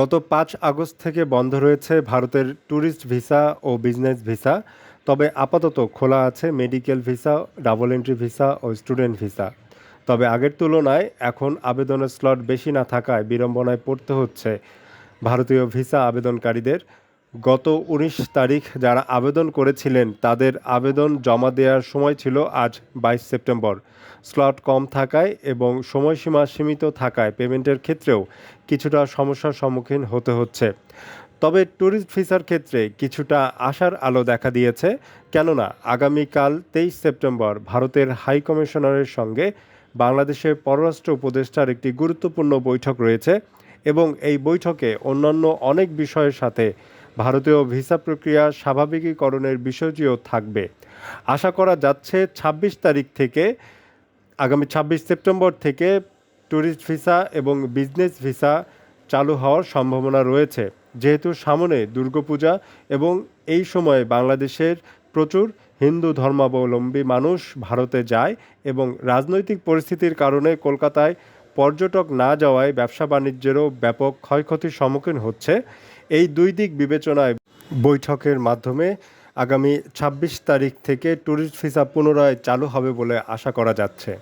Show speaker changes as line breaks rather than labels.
গত পাঁচ আগস্ট থেকে বন্ধ রয়েছে ভারতের ট্যুরিস্ট ভিসা ও বিজনেস ভিসা। তবে আপাতত খোলা আছে medical visa, double entry visa ও স্টুডেন্ট ভিসা। তবে আগের তুলনায় এখন আবেদনের স্লট বেশি না থাকায় বিড়ম্বনায় পড়তে হচ্ছে ভারতীয় ভিসা আবেদনকারীদের। গত উনিশ তারিখ যারা আবেদন করেছিলেন, তাদের আবেদন জমা দেওয়ার সময় ছিল আজ বাইশ সেপ্টেম্বর। স্লট কম থাকায় এবং সময়সীমা সীমিত থাকায় পেমেন্টের ক্ষেত্রেও কিছুটা সমস্যার সম্মুখীন হতে হচ্ছে। তবে ট্যুরিস্ট ভিসার ক্ষেত্রে কিছুটা আশার আলো দেখা দিয়েছে, কেননা আগামীকাল তেইশ সেপ্টেম্বর ভারতের হাই কমিশনারের সঙ্গে বাংলাদেশের পররাষ্ট্র উপদেষ্টার একটি গুরুত্বপূর্ণ বৈঠক রয়েছে এবং এই বৈঠকে অন্যান্য অনেক বিষয়ের সাথে ভারতীয় ভিসা প্রক্রিয়া স্বাভাবিকীকরণের বিষয়টিও থাকবে। আশা করা যাচ্ছে ছাব্বিশ তারিখ থেকে, আগামী ছাব্বিশ সেপ্টেম্বর থেকে ট্যুরিস্ট ভিসা এবং বিজনেস ভিসা চালু হওয়ার সম্ভাবনা রয়েছে। যেহেতু সামনে দুর্গাপূজা এবং এই সময়ে বাংলাদেশের প্রচুর হিন্দু ধর্মাবলম্বী মানুষ ভারতে যায় এবং রাজনৈতিক পরিস্থিতির কারণে কলকাতায় পর্যটক না যাওয়ায় ব্যবসা বাণিজ্যেরও ব্যাপক ক্ষয়ক্ষতির সম্মুখীন হচ্ছে এই দুই দিক বিবেচনায় বৈঠকের মাধ্যমে আগামী ছাব্বিশ তারিখ থেকে ট্যুরিস্ট ভিসা পুনরায় চালু হবে বলে আশা করা যাচ্ছে।